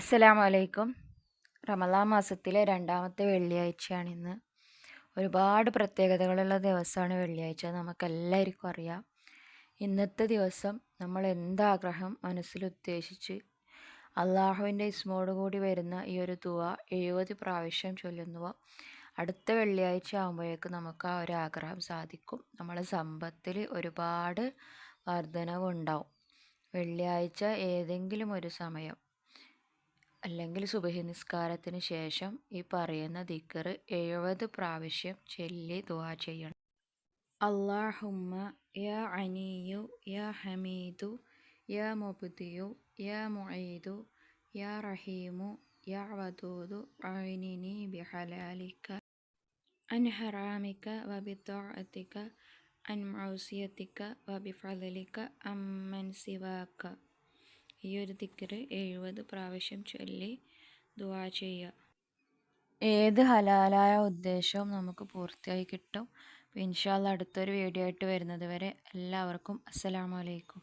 അസ്സലാമു അലൈക്കും റമദാൻ മാസത്തിലെ രണ്ടാമത്തെ വെള്ളിയാഴ്ചയാണ് ഇന്ന് ഒരുപാട് പ്രത്യേകതകളുള്ള ദിവസമാണ് വെള്ളിയാഴ്ച. നമുക്കെല്ലാവർക്കും അറിയാം. ഇന്നത്തെ ദിവസം നമ്മൾ എന്താഗ്രഹം മനസ്സിൽ ഉദ്ദേശിച്ച് അള്ളാഹുവിന്റെ കൂടി വരുന്ന ഈ ഒരു തുവ എഴുപത് പ്രാവശ്യം ചൊല്ലുന്നുവ അടുത്ത വെള്ളിയാഴ്ച ആകുമ്പോഴേക്കും നമുക്ക് ആ ഒരു ആഗ്രഹം സാധിക്കും. നമ്മളെ സമ്പത്തിൽ ഒരുപാട് വർധനവുണ്ടാവും. വെള്ളിയാഴ്ച ഏതെങ്കിലും ഒരു സമയം. അല്ലെങ്കിൽ സുബഹി നിസ്കാരത്തിന് ശേഷം ഈ പറയുന്ന ദിക്കർ എഴുപത് പ്രാവശ്യം ചൊല്ലി ദുവാ ചെയ്യണം. അള്ളാഹുമ്മ യാ അനിയു യാ ഹമീദു യാ മൊബുദിയു യാ മൊയ്തു യാ റഹീമു യാ വദൂദു അനിനി ബിഹലാലിക്ക അൻ ഹറാമിക വബിത്തോഅത്തിക്ക അൻ മൗസിയതിക വബിഫലിക്ക അമ്മൻ സിവാക. ഈ ഒരു ദിക്കറ് എഴുപത് പ്രാവശ്യം ചൊല്ലി ദുവാ ചെയ്യുക. ഏത് ഹലാലായ ഉദ്ദേശവും നമുക്ക് പൂർത്തിയായി കിട്ടും. ഇൻഷാല്ല അടുത്തൊരു വീഡിയോ ആയിട്ട് വരുന്നത് വരെ എല്ലാവർക്കും അസ്സലാമലൈക്കും